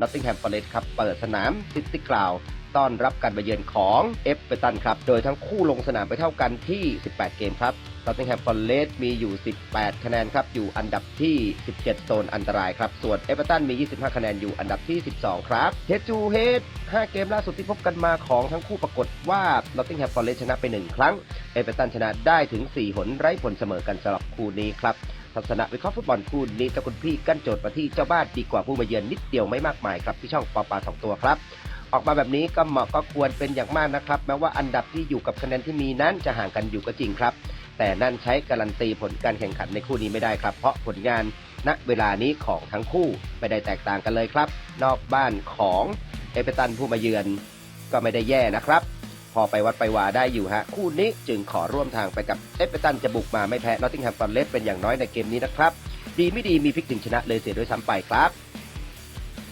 นอตติงแฮมฟอเรสต์ครับเปิดสนามซิตี้กราวต้อนรับการมาเยือนของเอฟเวอร์ตันครับ โดยทั้งคู่ลงสนามไปเท่ากันที่ 18 เกมครับนอตติงแฮมฟอเรสต์มีอยู่ 18 คะแนนครับ อยู่อันดับที่ 17 โซนอันตรายครับ ส่วนเอฟเวอร์ตันมี 25 คะแนนอยู่อันดับที่ 12 ครับเฮดจูเฮด5 เกมล่าสุดที่พบกันมาของทั้งคู่ปรากฏว่านอตติงแฮมฟอเรสต์ชนะไป 1 ครั้ง เอฟเวอร์ตันชนะได้ถึง 4 หนไร้ผลเสมอกันสำหรับคู่นี้ครับ ทัศนะวิเคราะห์ฟุตบอลคู่นี้เจ้าคุณพี่กั้นโจทย์มาที่เจ้าบ้านดีกว่าผู้มาเยือนนิดเดียวไม่มากมายครับที่ช่องปอปาสองตัวครับ ออกมาแบบนี้ก็เหมาะก็ควรเป็นอย่างมากนะครับ แม้ว่าอันดับที่อยู่กับคะแนนที่มีนั้นจะห่างกันอยู่ก็จริงครับ แต่นั่นใช้การันตีผลการแข่งขันในคู่นี้ไม่ได้ครับ เพราะผลงานณเวลานี้ของทั้งคู่ไม่ได้แตกต่างกันเลยครับ นอกบ้านของเอเวอร์ตันผู้มาเยือนก็ไม่ได้แย่นะครับ พอไปวัดไปวาได้อยู่ฮะ คู่นี้จึงขอร่วมทางไปกับเอเวอร์ตันจะบุกมาไม่แพ้นอตติงแฮมฟอร์เรสเป็นอย่างน้อยในเกมนี้นะครับ ดีไม่ดีมีพลิกถึงชนะเลยเสียด้วยซ้ำไปครับ